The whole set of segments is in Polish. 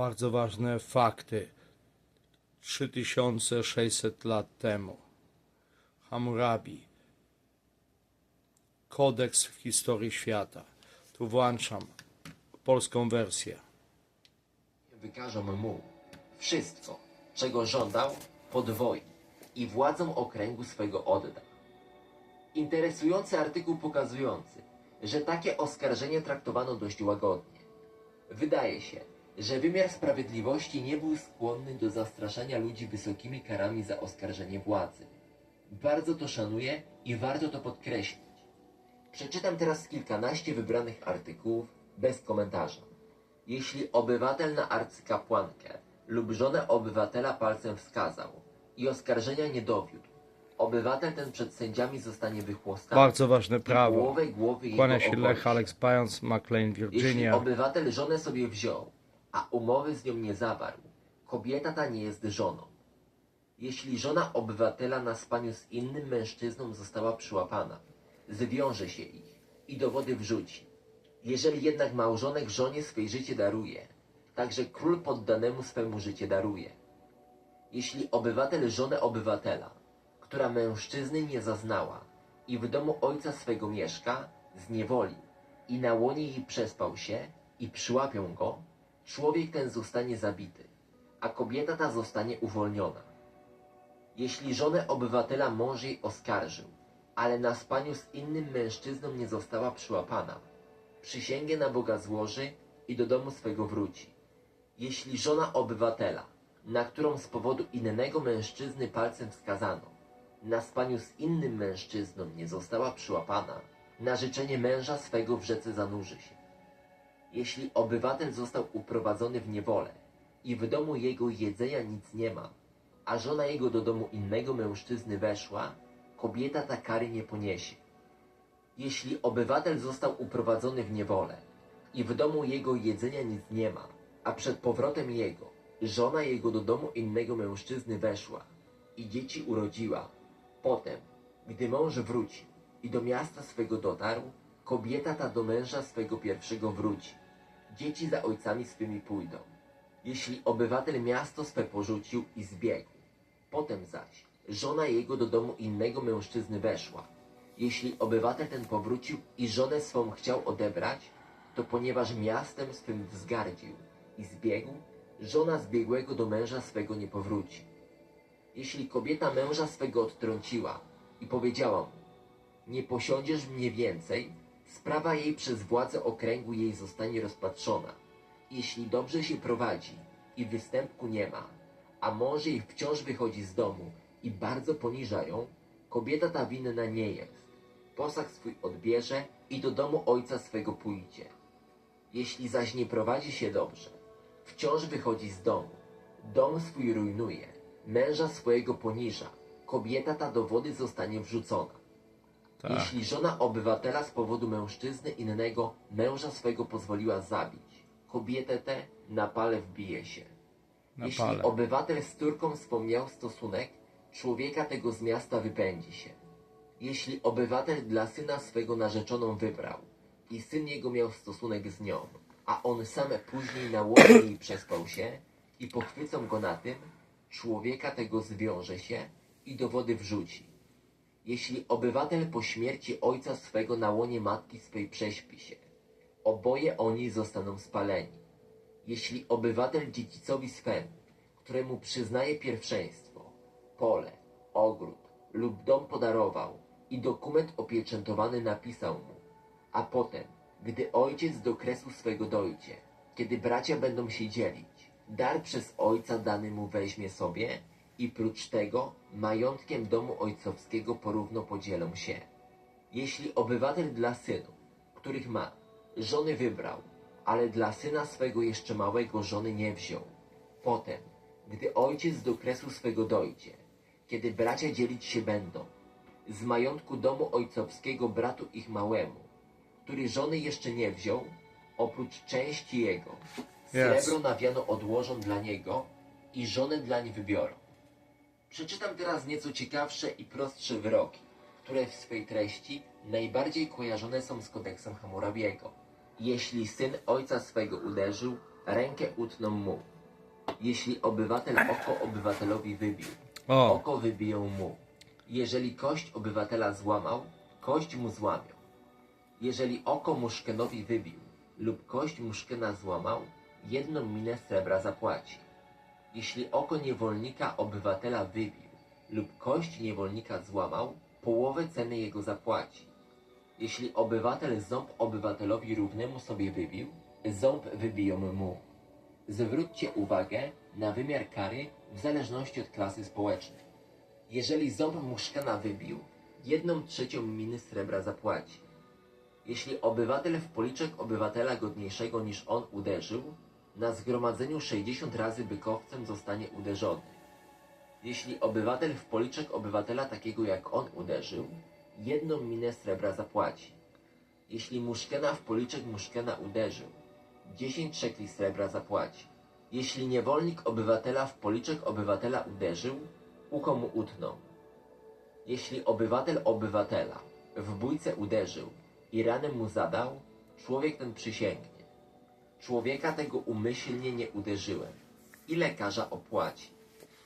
Bardzo ważne fakty. 3600 lat temu. Hammurabi. Kodeks w historii świata. Tu włączam polską wersję. wykażą mu wszystko, czego żądał, podwoi i władzą okręgu swego odda. Interesujący artykuł pokazujący, że takie oskarżenie traktowano dość łagodnie. Wydaje się, że wymiar sprawiedliwości nie był skłonny do zastraszania ludzi wysokimi karami za oskarżenie władzy. Bardzo to szanuję i warto to podkreślić. Przeczytam teraz kilkanaście wybranych artykułów bez komentarza. Jeśli obywatel na arcykapłankę lub żonę obywatela palcem wskazał i oskarżenia nie dowiódł, obywatel ten przed sędziami zostanie wychłostany. Bardzo ważne i prawo. głowy Kłania się Lech Alex Pając, McLean, Jeśli Virginia. obywatel żonę sobie wziął, a umowy z nią nie zawarł, kobieta ta nie jest żoną. Jeśli żona obywatela na spaniu z innym mężczyzną została przyłapana, zwiąże się ich i dowody wrzuci. Jeżeli jednak małżonek żonie swej życie daruje, także król poddanemu swemu życie daruje. Jeśli obywatel żonę obywatela, która mężczyzny nie zaznała i w domu ojca swego mieszka, zniewoli i na łonie jej przespał się i przyłapią go, człowiek ten zostanie zabity, a kobieta ta zostanie uwolniona. Jeśli żonę obywatela mąż jej oskarżył, ale na spaniu z innym mężczyzną nie została przyłapana, przysięgę na Boga złoży i do domu swego wróci. Jeśli żona obywatela, na którą z powodu innego mężczyzny palcem wskazano, na spaniu z innym mężczyzną nie została przyłapana, na życzenie męża swego w rzece zanurzy się. Jeśli obywatel został uprowadzony w niewolę i w domu jego jedzenia nic nie ma, a żona jego do domu innego mężczyzny weszła, kobieta ta kary nie poniesie. Jeśli obywatel został uprowadzony w niewolę i w domu jego jedzenia nic nie ma, a przed powrotem jego żona jego do domu innego mężczyzny weszła i dzieci urodziła, potem, gdy mąż wrócił i do miasta swego dotarł, kobieta ta do męża swego pierwszego wróci. Dzieci za ojcami swymi pójdą. Jeśli obywatel miasto swe porzucił i zbiegł, potem zaś żona jego do domu innego mężczyzny weszła. Jeśli obywatel ten powrócił i żonę swą chciał odebrać, to ponieważ miastem swym wzgardził i zbiegł, żona zbiegłego do męża swego nie powróci. Jeśli kobieta męża swego odtrąciła i powiedziała mu, nie posiądziesz mnie więcej, sprawa jej przez władze okręgu jej zostanie rozpatrzona. Jeśli dobrze się prowadzi i występku nie ma, a mąż jej wciąż wychodzi z domu i bardzo poniża ją, kobieta ta winna nie jest. Posag swój odbierze i do domu ojca swego pójdzie. Jeśli zaś nie prowadzi się dobrze, wciąż wychodzi z domu, dom swój rujnuje, męża swojego poniża, kobieta ta do wody zostanie wrzucona. Tak. Jeśli żona obywatela z powodu mężczyzny innego męża swego pozwoliła zabić, kobietę tę na pale wbije się. Na Jeśli pale. obywatel z córką wspomniał stosunek, człowieka tego z miasta wypędzi się. Jeśli obywatel dla syna swego narzeczoną wybrał i syn jego miał stosunek z nią, a on sam później na jej przespał się i pochwycą go na tym, człowieka tego zwiąże się i do wody wrzuci. Jeśli obywatel po śmierci ojca swego na łonie matki swej prześpi się, oboje oni zostaną spaleni. Jeśli obywatel dziedzicowi swemu, któremu przyznaje pierwszeństwo, pole, ogród lub dom podarował i dokument opieczętowany napisał mu, a potem, gdy ojciec do kresu swego dojdzie, kiedy bracia będą się dzielić, dar przez ojca dany mu weźmie sobie i prócz tego majątkiem domu ojcowskiego porówno podzielą się. Jeśli obywatel dla synów, których ma, żony wybrał, ale dla syna swego jeszcze małego żony nie wziął, potem, gdy ojciec do kresu swego dojdzie, kiedy bracia dzielić się będą, z majątku domu ojcowskiego bratu ich małemu, który żony jeszcze nie wziął, oprócz części jego, srebro na wiano odłożą dla niego i żonę dlań wybiorą. Przeczytam teraz nieco ciekawsze i prostsze wyroki, które w swej treści najbardziej kojarzone są z kodeksem Hammurabiego. Jeśli syn ojca swego uderzył, rękę utną mu, Jeśli obywatel oko obywatelowi wybił, O. oko wybiją mu. Jeżeli kość obywatela złamał, kość mu złamią. Jeżeli oko muszkenowi wybił lub kość muszkena złamał, jedną minę srebra zapłaci. Jeśli oko niewolnika obywatela wybił lub kość niewolnika złamał, połowę ceny jego zapłaci. Jeśli obywatel ząb obywatelowi równemu sobie wybił, ząb wybiją mu. Zwróćcie uwagę na wymiar kary w zależności od klasy społecznej. Jeżeli ząb muszkana wybił, jedną trzecią miny srebra zapłaci. Jeśli obywatel w policzek obywatela godniejszego niż on uderzył, na zgromadzeniu 60 razy bykowcem zostanie uderzony. Jeśli obywatel w policzek obywatela takiego jak on uderzył, jedną minę srebra zapłaci. Jeśli muszkena w policzek muszkena uderzył, 10 szekli srebra zapłaci. Jeśli niewolnik obywatela w policzek obywatela uderzył, ucho mu utną. Jeśli obywatel obywatela w bójce uderzył i ranę mu zadał, człowiek ten przysięgnie. Człowieka tego umyślnie nie uderzyłem. I lekarza opłaci.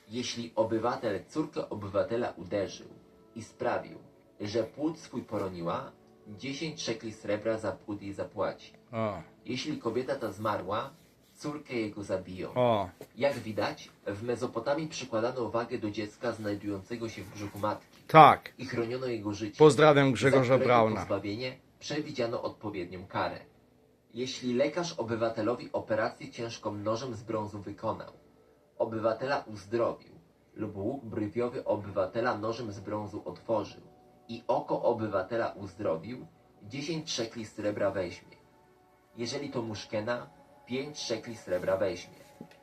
Jeśli obywatel córkę obywatela uderzył i sprawił, że płód swój poroniła, 10 szekli srebra za płód jej zapłaci. O. Jeśli kobieta ta zmarła, córkę jego zabiją. O. Jak widać, w Mezopotamii przykładano wagę do dziecka znajdującego się w brzuchu matki Tak. i chroniono jego życie. Pozdrawiam za Grzegorza Brauna. pozbawienie przewidziano odpowiednią karę. Jeśli lekarz obywatelowi operację ciężką nożem z brązu wykonał, obywatela uzdrowił lub łuk brwiowy obywatela nożem z brązu otworzył i oko obywatela uzdrowił, 10 szekli srebra weźmie. Jeżeli to muszkena, 5 szekli srebra weźmie.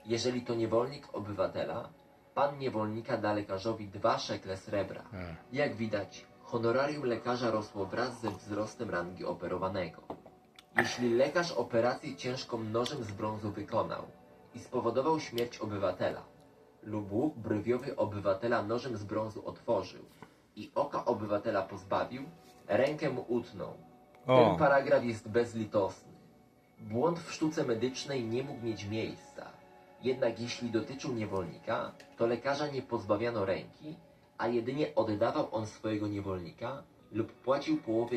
Jeżeli to niewolnik obywatela, pan niewolnika da lekarzowi 2 szekle srebra. Jak widać, honorarium lekarza rosło wraz ze wzrostem rangi operowanego. Jeśli lekarz operację ciężką nożem z brązu wykonał i spowodował śmierć obywatela, lub łuk brwiowy obywatela nożem z brązu otworzył i oka obywatela pozbawił, rękę mu utnął. O. Ten paragraf jest bezlitosny. Błąd w sztuce medycznej nie mógł mieć miejsca. Jednak jeśli dotyczył niewolnika, to lekarza nie pozbawiano ręki, a jedynie oddawał on swojego niewolnika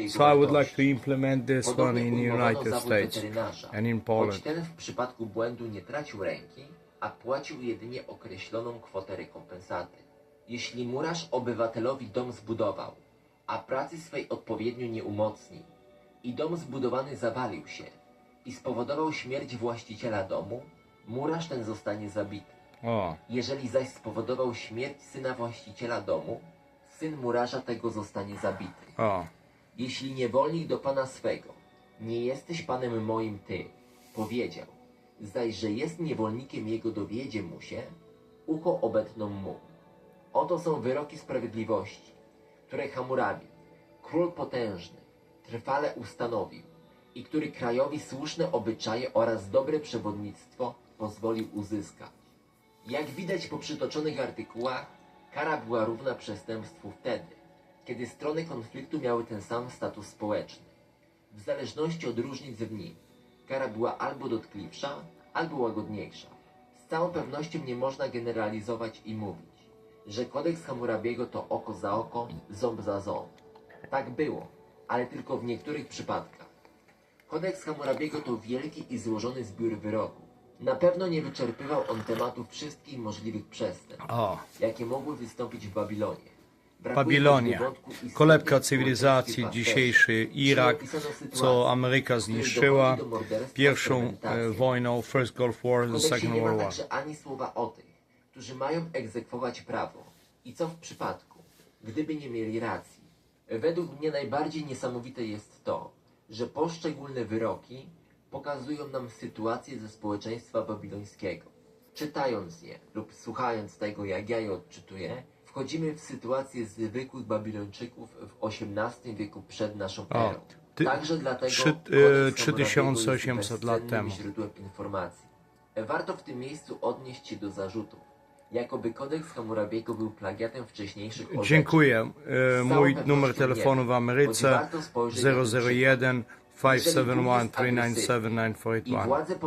So I would like to implement this one in United States and in Poland. ten w przypadku błędu nie tracił ręki, a płacił jedynie określoną kwotę rekompensaty. Jeśli murarz obywatelowi dom zbudował, a pracy swej odpowiednio nie umocnił i dom zbudowany zawalił się i spowodował śmierć właściciela domu, murarz ten zostanie zabity. O. Jeżeli zaś spowodował śmierć syna właściciela domu, syn murarza tego zostanie zabity. O. Jeśli niewolnik do pana swego, nie jesteś panem moim ty, powiedział, zaś że jest niewolnikiem jego dowiedzie mu się, ucho obetną mu. Oto są wyroki sprawiedliwości, które Hammurabi, król potężny, trwale ustanowił i który krajowi słuszne obyczaje oraz dobre przewodnictwo pozwolił uzyskać. Jak widać po przytoczonych artykułach, kara była równa przestępstwu wtedy, kiedy strony konfliktu miały ten sam status społeczny. W zależności od różnic w nim, kara była albo dotkliwsza, albo łagodniejsza. Z całą pewnością nie można generalizować i mówić, że kodeks Hammurabiego to oko za oko, ząb za ząb. Tak było, ale tylko w niektórych przypadkach. Kodeks Hammurabiego to wielki i złożony zbiór wyroków. Na pewno nie wyczerpywał on tematu wszystkich możliwych przestępstw, O. jakie mogły wystąpić w Babilonie. Brakuje Babilonia. choćby wątku istnienia Kolebka cywilizacji, dzisiejszy Irak, gdzie opisano sytuację, co Ameryka w której zniszczyła dochodzi do morderstwa z pierwszą e, wojną, First Gulf War and kodeksie Second nie ma World War. także ani słowa o tych, którzy mają egzekwować prawo. I co w przypadku, gdyby nie mieli racji? Według mnie najbardziej niesamowite jest to, że poszczególne wyroki pokazują nam sytuację ze społeczeństwa babilońskiego. Czytając je lub słuchając tego, jak ja je odczytuję, wchodzimy w sytuację zwykłych Babilończyków w XVIII wieku przed naszą erą. ty- Także dlatego trzy- kodeks e, Hammurabiego 3800 jest lat temu. źródłem informacji. Warto w tym miejscu odnieść się do zarzutów, jakoby kodeks Hammurabiego był plagiatem wcześniejszych orzeczeń. Dziękuję. E, Mój numer telefonu w Ameryce warto spojrzeć na ten 001 571 Jeżeli Bóg jest 397 I 9481. władze